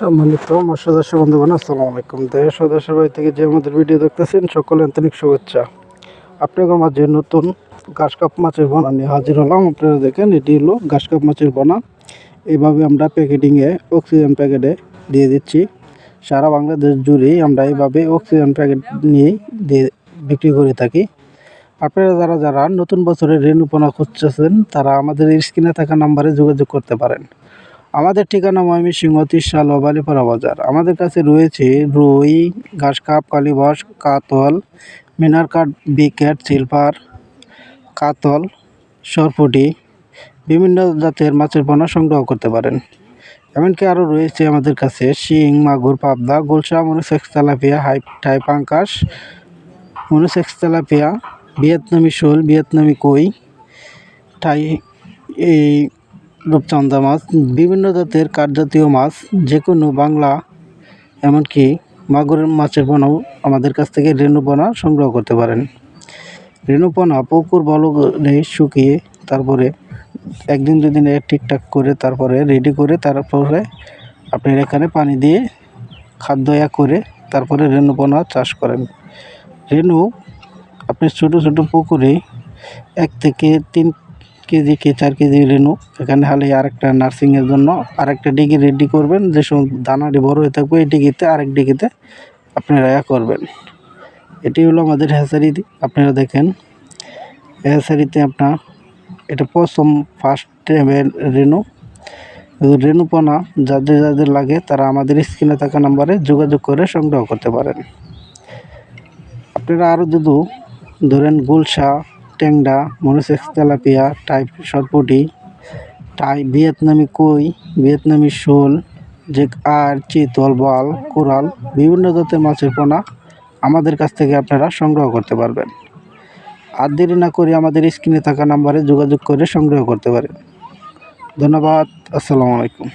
সম্মানিত দর্শক বন্ধুগণ, আসসালামু আলাইকুম। দেশ ও দেশের বাড়ি থেকে যে আমাদের ভিডিও দেখতেছেন সকলে আন্তরিক শুভেচ্ছা। আপনাদের মাঝে নতুন ঘাস কাপ মাছের বনা নিয়ে হাজির হলাম। আপনারা দেখেন, এটি হলো ঘাস কাপ মাছের বনা। এইভাবে আমরা প্যাকেটিংয়ে অক্সিজেন প্যাকেটে দিয়ে দিচ্ছি। সারা বাংলাদেশ জুড়েই আমরা এইভাবে অক্সিজেন প্যাকেট নিয়েই দিয়ে বিক্রি করে থাকি। আপনারা যারা যারা নতুন বছরে রেণুপনা খুঁজতেছেন, তারা আমাদের স্ক্রিনে থাকা নাম্বারে যোগাযোগ করতে পারেন। আমাদের ঠিকানা ময়মনসিংহ তিরশাল বালিপাড়া বাজার। আমাদের কাছে রয়েছে রুই ঘাস কাপ কালীবাস, কাতল মিনার কাঠ বিকেট, সিলভার, কাতল, সরপুটি, বিভিন্ন জাতের মাছের পোনা সংগ্রহ করতে পারেন। এমনকি আরও রয়েছে আমাদের কাছে শিং, মাগুর, পাবদা গুলশা মনুসেক্স, তেলাপিয়া, হাই টাই পাঙ্কাশ মনুসেক্স, তেলাপিয়া, ভিয়েতনামি শোল, ভিয়েতনামি কই টাই এই রূপচান্দা মাছ, বিভিন্ন জাতের কাঠজাতীয় মাছ যে কোনো বাংলা, এমনকি মাগুরের মাছের পোনাও আমাদের কাছ থেকে রেণুপোনা সংগ্রহ করতে পারেন। রেণুপোনা পুকুর ভালো করে শুকিয়ে তারপরে একদিন দুদিন ঠিকঠাক করে তারপরে রেডি করে তারপরে আপনি এখানে পানি দিয়ে খাদ্য এক করে তারপরে রেণুপোনা চাষ করেন। রেণু, আপনি ছোটো ছোটো পুকুরে এক থেকে তিন কেজি কি চার কেজি রেণু এখানে হালে আরেকটা নার্সিংয়ের জন্য আরেকটা ডিগি রেডি করবেন। যে সব দানাটি বড় হয়ে থাকবে, এই ডিগিতে আরেক ডিগিতে আপনারা ইয়া করবেন। এটি হলো আমাদের হ্যাচারি আপনারা দেখেন, হ্যাচারিতে আপনার এটা প্রথম ফার্স্ট রেণু। রেণুপনা যাদের যাদের লাগে তারা আমাদের স্ক্রিনে থাকা নাম্বারে যোগাযোগ করে সংগ্রহ করতে পারেন। আপনারা আরও যদি ধরেন গুলশা ট্যাংরা মনোসেক্স তেলাপিয়া টাইপ সরপুটি, টাই, ভিয়েতনামি কই, ভিয়েতনামি শোল যে আর চিতল বল কোরাল, বিভিন্ন জাতের মাছের পোনা আমাদের কাছ থেকে আপনারা সংগ্রহ করতে পারবেন। আর দেরি না করে আমাদের স্ক্রিনে থাকা নাম্বারে যোগাযোগ করে সংগ্রহ করতে পারেন। ধন্যবাদ, আসসালামু আলাইকুম।